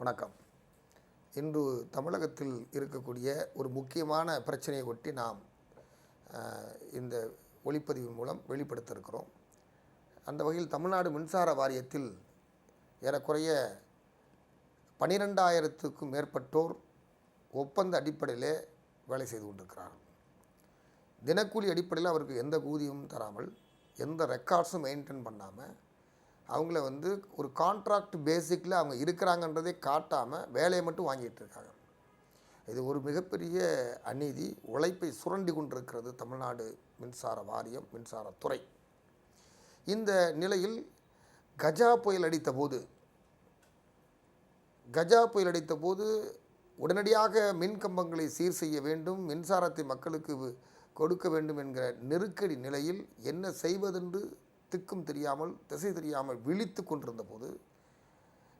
வணக்கம். இன்று தமிழகத்தில் இருக்கக்கூடிய ஒரு முக்கியமான பிரச்சனையை ஒட்டி நாம் இந்த ஒளிப்பதிவு மூலம் வெளிப்படுத்த இருக்கிறோம் அந்த வகையில் தமிழ்நாடு மின்சார வாரியத்தில் ஏறக்குறைய பனிரெண்டாயிரத்துக்கும் மேற்பட்டோர் ஒப்பந்த அடிப்படையிலே வேலை செய்து கொண்டிருக்கிறார்கள். தினக்கூலி அடிப்படையில் அவருக்கு எந்த ஊதியமும் தராமல் எந்த ரெக்கார்ட்ஸும் மெயின்டைன் பண்ணாமல் அவங்கள வந்து ஒரு கான்ட்ராக்ட் பேசிக்கில் அவங்க இருக்கிறாங்கன்றதை காட்டாமல் வேலையை மட்டும் வாங்கிட்டு இருக்காங்க. இது ஒரு மிகப்பெரிய அநீதி. உழைப்பை சுரண்டி கொண்டிருக்கிறது தமிழ்நாடு மின்சார வாரியம் மின்சாரத்துறை இந்த நிலையில் கஜா புயல் அடித்த போது கஜா புயல் அடித்த போது உடனடியாக மின் கம்பங்களை சீர் செய்ய வேண்டும் மின்சாரத்தை மக்களுக்கு கொடுக்க வேண்டும் என்கிற நெருக்கடி நிலையில் என்ன செய்வதென்று திக்கும் தெரியாமல் திசை தெரியாமல் விழித்து கொண்டிருந்த போது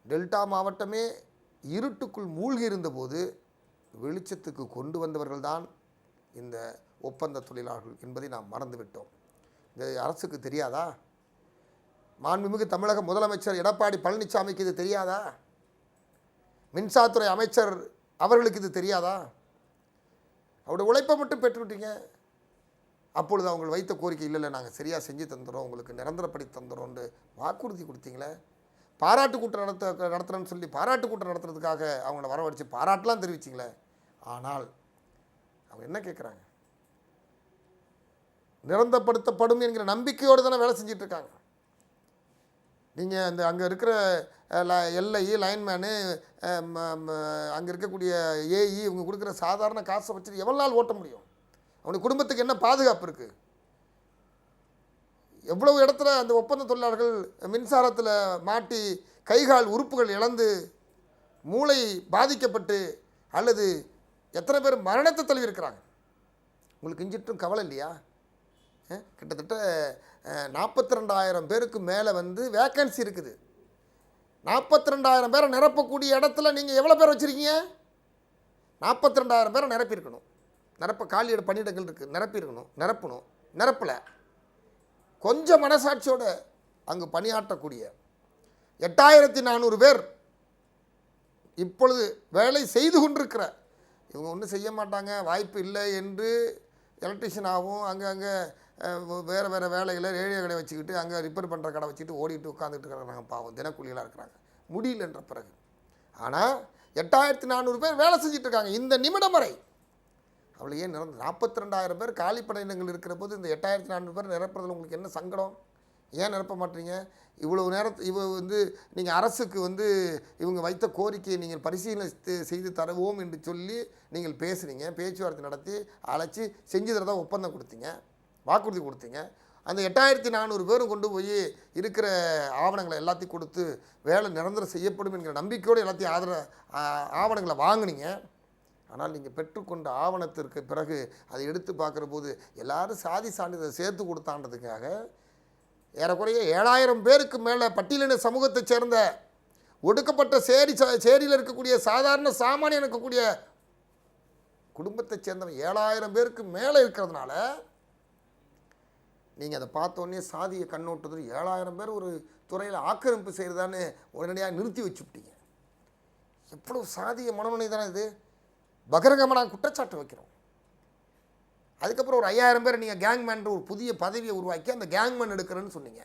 டெல்டா மாவட்டமே இருட்டுக்குள் மூழ்கி இருந்தபோது வெளிச்சத்துக்கு கொண்டு வந்தவர்கள்தான் இந்த ஒப்பந்த தொழிலாளர்கள் என்பதை நாம் மறந்துவிட்டோம். இந்த அரசுக்கு தெரியாதா? மாண்புமிகு தமிழக முதலமைச்சர் எடப்பாடி பழனிசாமிக்கு இது தெரியாதா? மின்சாரத்துறை அமைச்சர் அவர்களுக்கு இது தெரியாதா? அவருடைய உழைப்பை மட்டும் பெற்றுவிட்டீங்க. அப்பொழுது அவங்க வைத்த கோரிக்கை இல்லை இல்லை நாங்கள் சரியாக செஞ்சு தந்துடுறோம் உங்களுக்கு நிரந்தரப்படி தந்துடுறோம்னு வாக்குறுதி கொடுத்தீங்களே? பாராட்டு கூட்டம் நடத்த நடத்துகிறேன்னு சொல்லி பாராட்டு கூட்டம் நடத்துறதுக்காக அவங்கள வரவழைச்சு பாராட்டெலாம் தெரிவிச்சிங்களே? ஆனால் அவங்க என்ன கேட்குறாங்க நிரந்தரப்படுத்தப்படும் என்கிற நம்பிக்கையோடு தானே வேலை செஞ்சிட்ருக்காங்க நீங்கள் அந்த அங்கே இருக்கிற எல்ஐ லைன்மேனு அங்கே இருக்கக்கூடிய ஏஇ இவங்க கொடுக்குற சாதாரண காசை வச்சுட்டு எவ்வளோ நாள் ஓட்ட முடியும்? அவனுடைய குடும்பத்துக்கு என்ன பாதுகாப்பு இருக்குது எவ்வளவு இடத்துல அந்த ஒப்பந்த தொழிலாளர்கள் மின்சாரத்தில் மாட்டி கைகால் உறுப்புகள் இழந்து மூளை பாதிக்கப்பட்டு அல்லது எத்தனை பேர் மரணத்தை தழுவிருக்கிறாங்க உங்களுக்கு இஞ்சிட்டும் கவலை இல்லையா? கிட்டத்தட்ட நாற்பத்தி ரெண்டாயிரம் பேருக்கு மேலே வந்து வேக்கன்சி இருக்குது. நாற்பத்தி ரெண்டாயிரம் பேரை நிரப்பக்கூடிய இடத்துல நீங்கள் எவ்வளோ பேர் வச்சுருக்கீங்க? நாற்பத்தி ரெண்டாயிரம் பேரை நிரப்பியிருக்கணும். நிரப்ப காலியிட பணியிடங்கள் இருக்குது நிரப்பியிருக்கணும். நிரப்பணும். நிரப்பலை. கொஞ்சம் மனசாட்சியோடு அங்கு பணியாற்றக்கூடிய எட்டாயிரத்தி நானூறு பேர் இப்பொழுது வேலை செய்து கொண்டிருக்கிற இவங்க ஒன்றும் செய்ய மாட்டாங்க. வாய்ப்பு இல்லை என்று எலக்ட்ரிஷியனாகவும் அங்கங்கே வேறு வேறு வேலைகளை ரேடியோ கடை வச்சுக்கிட்டு அங்கே ரிப்பேர் பண்ணுற கடை வச்சுக்கிட்டு ஓடிட்டு உட்காந்துட்டு இருக்கிறாங்க பாவம். தினக்கூலிகளாக இருக்கிறாங்க. முடியலன்ற பிறகு. ஆனால் எட்டாயிரத்தி நானூறு பேர் வேலை செஞ்சிட்ருக்காங்க இந்த நிமிடம் வரை அவளை ஏன் நிரந்த நாற்பத்தி ரெண்டாயிரம் பேர் காலி இருக்கிற போது இந்த எட்டாயிரத்தி நானூறு பேர் நிரப்புறதுல உங்களுக்கு என்ன சங்கடம்? ஏன் நிரப்ப மாட்டீங்க? இவ்வளவு நேரத்து இவ வந்து நீங்கள் அரசுக்கு வந்து இவங்க வைத்த கோரிக்கையை நீங்கள் பரிசீலனை செய்து தருவோம் என்று சொல்லி நீங்கள் பேசுனீங்க பேச்சுவார்த்தை நடத்தி அழைச்சி செஞ்சு தரதா ஒப்பந்தம் கொடுத்தீங்க வாக்குறுதி கொடுத்தீங்க. அந்த எட்டாயிரத்தி நானூறு பேரும் கொண்டு போய் இருக்கிற ஆவணங்களை எல்லாத்தையும் கொடுத்து வேலை நிரந்தரம் செய்யப்படும் என்கிற நம்பிக்கையோடு எல்லாத்தையும் ஆதர ஆவணங்களை வாங்கினீங்க. ஆனால் நீங்கள் பெற்றுக்கொண்ட ஆவணத்திற்கு பிறகு அதை எடுத்து பார்க்குற போது எல்லாரும் சாதி சான்றிதழ் சேர்த்து கொடுத்தான்றதுக்காக ஏறக்குறைய ஏழாயிரம் பேருக்கு மேலே பட்டியலின சமூகத்தைச் சேர்ந்த ஒடுக்கப்பட்ட சேரி ச சேரியில் இருக்கக்கூடிய சாதாரண சாமானியம் இருக்கக்கூடிய குடும்பத்தைச் சேர்ந்தவன் ஏழாயிரம் பேருக்கு மேலே இருக்கிறதுனால நீங்கள் அதை பார்த்தோன்னே சாதிய கண்ணோட்டத்தில் ஏழாயிரம் பேர் ஒரு துறையில் ஆக்கிரமிப்பு செய்கிறதான்னு உடனடியாக நிறுத்தி வச்சுவிட்டீங்க எவ்வளவு சாதிய மனநிலை தானே இது? பகிரங்கமாக நாங்கள் குற்றச்சாட்டு வைக்கிறோம். அதுக்கப்புறம் ஒரு ஐயாயிரம் பேர் நீங்கள் கேங்மேன்ற ஒரு புதிய பதவியை உருவாக்கி அந்த கேங்மேன் எடுக்கிறேன்னு சொன்னீங்க.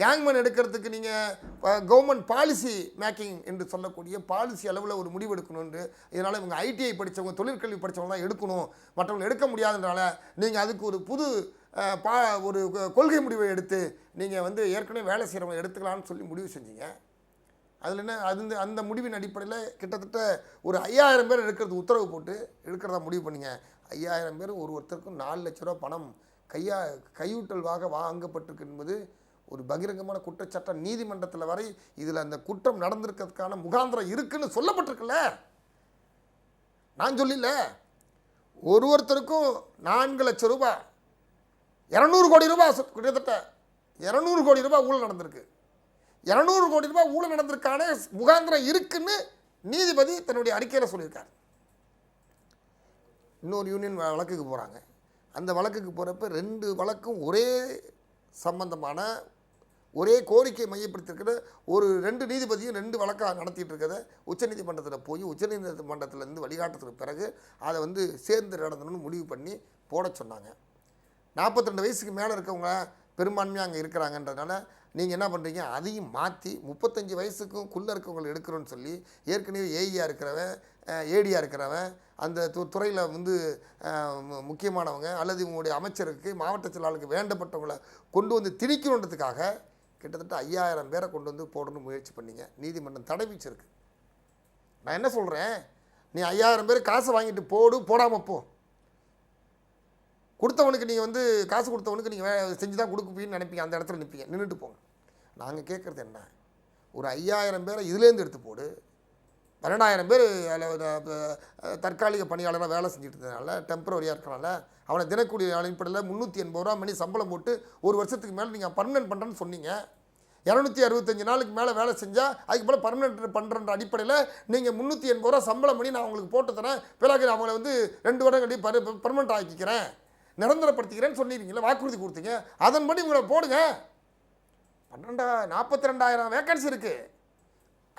கேங்மேன் எடுக்கிறதுக்கு நீங்கள் கவர்மெண்ட் பாலிசி மேக்கிங் என்று சொல்லக்கூடிய பாலிசி அளவில் ஒரு முடிவு எடுக்கணும்னு இதனால் இவங்க ஐடிஐ படித்தவங்க தொழிற்கல்வி படித்தவங்க தான் எடுக்கணும். மற்றவங்க எடுக்க முடியாததுனால நீங்கள் அதுக்கு ஒரு புது பா ஒரு கொள்கை முடிவை எடுத்து நீங்கள் வந்து ஏற்கனவே வேலை செய்கிறவங்க எடுத்துக்கலாம்னு சொல்லி முடிவு செஞ்சீங்க. அதில் என்ன அது இந்த- அந்த முடிவின் அடிப்படையில் கிட்டத்தட்ட ஒரு ஐயாயிரம் பேர் எடுக்கிறது உத்தரவு போட்டு எடுக்கிறதா முடிவு பண்ணிங்க. ஐயாயிரம் பேர் ஒரு ஒருத்தருக்கும் நாலு லட்ச ரூபா பணம் கையா கையூட்டல்வாக வாங்கப்பட்டிருக்கு என்பது ஒரு பகிரங்கமான குற்றச்சாட்டம் நீதிமன்றத்தில் வரை இதில் அந்த குற்றம் நடந்திருக்கிறதுக்கான முகாந்திரம் இருக்குன்னு சொல்லப்பட்டிருக்குல்ல. நான் சொல்லல ஒரு ஒருத்தருக்கும் நான்கு லட்சம் ரூபாய் இரநூறு கோடி ரூபாய் கிட்டத்தட்ட இரநூறு கோடி ரூபாய் ஊழல் நடந்திருக்கு. இரநூறு கோடி ரூபாய் ஊழல் நடந்திருக்கான முகாந்திரம் இருக்குன்னு நீதிபதி தன்னுடைய அறிக்கையில் சொல்லியிருக்காரு. இன்னொரு யூனியன் வ- வழக்குக்கு போகிறாங்க அந்த வழக்குக்கு போகிறப்ப ரெண்டு வழக்கும் ஒரே சம்பந்தமான ஒரே கோரிக்கை மையப்படுத்திருக்கிற ஒரு ரெண்டு நீதிபதியும் ரெண்டு வழக்காக நடத்திட்டு இருக்கிறத உச்சநீதிமன்றத்தில் போய் உச்சநீதிமன்றத்திலேருந்து வழிகாட்டுறதுக்கு பிறகு அதை வந்து சேர்ந்து நடந்தணும்னு முடிவு பண்ணி போட சொன்னாங்க. நாற்பத்தி ரெண்டு வயசுக்கு மேலே இருக்கவங்க பெரும்பான்மையாக அங்கே இருக்கிறாங்கன்றதுனால நீங்கள் என்ன பண்ணுறீங்க அதையும் மாற்றி முப்பத்தஞ்சு வயசுக்கும் குள்ளே இருக்கவங்களை எடுக்கிறோன்னு சொல்லி ஏற்கனவே ஏஇயாக இருக்கிறவன் ஏடியாக இருக்கிறவன் அந்த து துறையில் வந்து மு- முக்கியமானவங்க அல்லது இவங்களுடைய அமைச்சருக்கு மாவட்ட செயலாளருக்கு வேண்டப்பட்டவங்களை கொண்டு வந்து திணிக்கணுன்றதுக்காக கிட்டத்தட்ட ஐயாயிரம் பேரை கொண்டு வந்து போடணும்னு முயற்சி பண்ணிங்க. நீதிமன்றம் தடை வீச்சிருக்கு நான் என்ன சொல்கிறேன் நீ ஐயாயிரம் பேர் காசை வாங்கிட்டு போடு போடாமல் போ. கொடுத்தவனுக்கு நீங்கள் வந்து காசு கொடுத்தவனுக்கு நீங்கள் செஞ்சு தான் கொடுக்குப்பீன்னு நினைப்பீங்க. அந்த இடத்துல நிற்பீங்க நின்றுட்டு போங்க. நாங்கள் கேட்குறது என்ன? ஒரு ஐயாயிரம் பேரை இதுலேருந்து எடுத்து போடு. பன்னெண்டாயிரம் பேர் அதில் தற்காலிக பணியாளராக வேலை செஞ்சுட்டு இருந்ததுனால டெம்பரவரியாக இருக்கிறனால அவனை தினக்கூலி அடிப்படையில் முந்நூற்றி எண்பது ரூபா மணி சம்பளம் போட்டு ஒரு வருஷத்துக்கு மேலே நீங்கள் பர்மனெண்ட் பண்ணுறேன்னு சொன்னீங்க. இரநூத்தி அறுபத்தஞ்சு நாளுக்கு மேலே வேலை செஞ்சால் அதுக்கு மேலே பர்மனெண்ட் பண்ணுறன்ற அடிப்படையில் நீங்கள் முந்நூற்றி எண்பது ரூபா சம்பளம் பண்ணி நான் உங்களுக்கு போட்டு தரேன். பிறகு அவங்கள வந்து ரெண்டு வருடம் கட்டி பர் பர்மனெண்ட் ஆக்கிக்கிறேன். நிரந்தரப்படுத்திக்கிறேன்னு சொன்னீங்களே வாக்குறுதி கொடுத்தீங்க. அதன்படி உங்களை போடுங்க. பன்னெண்டா நாற்பத்தி ரெண்டாயிரம் வேக்கன்சி இருக்குது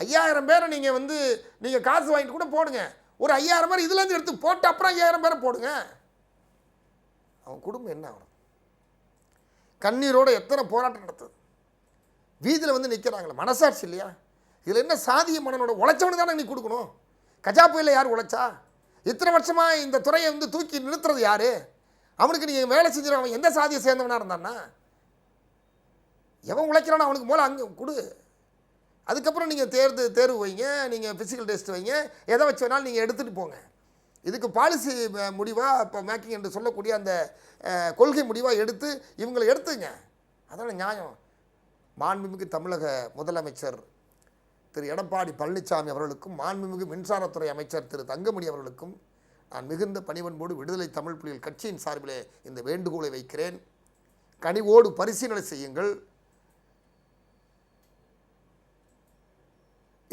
ஐயாயிரம் பேரை நீங்கள் வந்து நீங்கள் காசு வாங்கிட்டு கூட போடுங்க. ஒரு ஐயாயிரம் பேர் இதுலேருந்து எடுத்து போட்டு அப்புறம் ஐயாயிரம் பேரை போடுங்க. அவன் குடும்பம் என்ன ஆகணும்? கண்ணீரோட எத்தனை போராட்டம் நடத்துது? வீதியில் வந்து நிற்கிறாங்களே மனசாட்சி இல்லையா? இதில் என்ன சாதிய மனனோட உழைச்சவனுக்கு தானே நீ கொடுக்கணும்? கஜா புயலில் யார் உழைச்சா? இத்தனை வருஷமாக இந்த துறையை வந்து தூக்கி நிறுத்துறது யார்? அவனுக்கு நீங்கள் வேலை செஞ்சிடும் அவன் எந்த சாதியை சேர்ந்தவனாக இருந்தான்னா? எவன் உழைக்கிறானோ அவனுக்கு மூலம் அங்கே கொடு. அதுக்கப்புறம் நீங்கள் தேர்வு தேர்வு வைங்க நீங்கள் ஃபிசிக்கல் டெஸ்ட் வைங்க எதை வச்சு வேணாலும் நீங்கள் எடுத்துகிட்டு போங்க. இதுக்கு பாலிசி முடிவாக இப்போ மேக்கிங் என்று சொல்லக்கூடிய அந்த கொள்கை முடிவாக எடுத்து இவங்களை எடுத்துங்க. அதான நியாயம். மாண்புமிகு தமிழக முதலமைச்சர் திரு. எடப்பாடி பழனிசாமி அவர்களுக்கும் மாண்புமிகு மின்சாரத்துறை அமைச்சர் திரு. தங்கமணி அவர்களுக்கும் நான் மிகுந்த பணிவன்போடு விடுதலை தமிழ் புலிகள் கட்சியின் சார்பிலே இந்த வேண்டுகோளை வைக்கிறேன். கனிவோடு பரிசீலனை செய்யுங்கள்.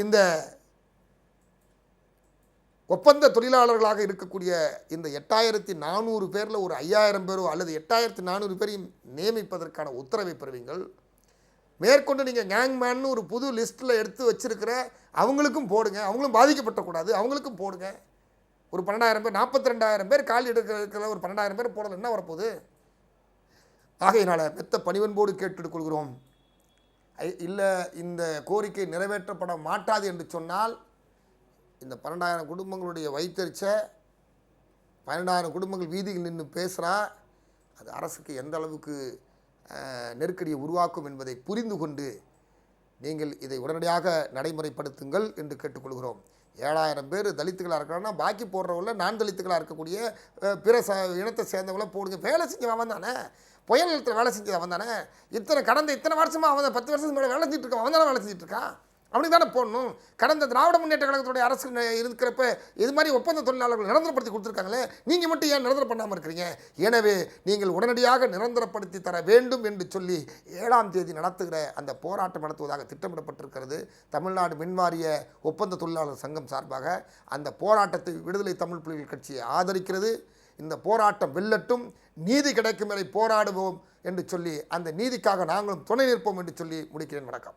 இந்த ஒப்பந்த தொழிலாளர்களாக இருக்கக்கூடிய இந்த எட்டாயிரத்தி நானூறு பேரில் ஒரு ஐயாயிரம் பேரோ அல்லது எட்டாயிரத்தி நானூறு பேரையும் நியமிப்பதற்கான உத்தரவை பெறுவீங்கள். மேற்கொண்டு நீங்கள் கேங்மேன்னு ஒரு புது லிஸ்ட்டில் எடுத்து வச்சிருக்கிற அவங்களுக்கும் போடுங்க. அவங்களும் பாதிக்கப்பட்டக்கூடாது. அவங்களுக்கும் போடுங்க. ஒரு பன்னெண்டாயிரம் பேர் நாற்பத்தி ரெண்டாயிரம் பேர் கால் எடுக்கிற ஒரு பன்னெண்டாயிரம் பேர் போடல என்ன வரப்போகுது? ஆகையினால் மெத்த பணிவன்போடு கேட்டுக் கொள்கிறோம் இல்லை இந்த கோரிக்கை நிறைவேற்றப்பட மாட்டாது என்று சொன்னால் இந்த பன்னெண்டாயிரம் குடும்பங்களுடைய வைத்தறிச்ச பன்னெண்டாயிரம் குடும்பங்கள் வீதியில் நின்று பேசுகிறா அது அரசுக்கு எந்த அளவுக்கு நெருக்கடியை உருவாக்கும் என்பதை புரிந்து கொண்டு நீங்கள் இதை உடனடியாக நடைமுறைப்படுத்துங்கள் என்று கேட்டுக்கொள்கிறோம். ஏழாயிரம் பேர் தலித்துகளாக இருக்கிறாங்கன்னா பாக்கி போடுறவங்கள நான் தலித்துகளாக இருக்கக்கூடிய பிற ச இனத்தை சேர்ந்தவங்கள போடுங்க. வேலை செஞ்சவன் அவன் தானே? புயல் நிலத்தில் வேலை செஞ்சது அவன் தானே? இத்தனை கடந்த இத்தனை வருஷமாக அவன் பத்து வருஷத்துக்கு மேலே வேலை செஞ்சுட்டு இருக்கான். அவன் தானே வேலை செஞ்சுட்டு இருக்கான்? அவனுக்கு தானே போடணும்? கடந்த திராவிட முன்னேற்ற கழகத்துடைய அரசு இருக்கிறப்ப இது மாதிரி ஒப்பந்த தொழிலாளர்கள் நிரந்தரப்படுத்தி கொடுத்துருக்காங்களே நீங்கள் மட்டும் ஏன் நிரந்தரம் பண்ணாமல் இருக்கிறீங்க? எனவே நீங்கள் உடனடியாக நிரந்தரப்படுத்தி தர வேண்டும் என்று சொல்லி ஏழாம் தேதி நடத்துகிற அந்த போராட்டம் நடத்துவதாக திட்டமிடப்பட்டிருக்கிறது. தமிழ்நாடு மின்வாரிய ஒப்பந்த தொழிலாளர் சங்கம் சார்பாக அந்த போராட்டத்தை விடுதலை தமிழ் புலிகள் கட்சியை ஆதரிக்கிறது. இந்த போராட்டம் வெல்லட்டும் நீதி கிடைக்கும் வரை போராடுவோம் என்று சொல்லி அந்த நீதிக்காக நாங்களும் துணை நிற்போம் என்று சொல்லி முடிக்கிறேன். வணக்கம்.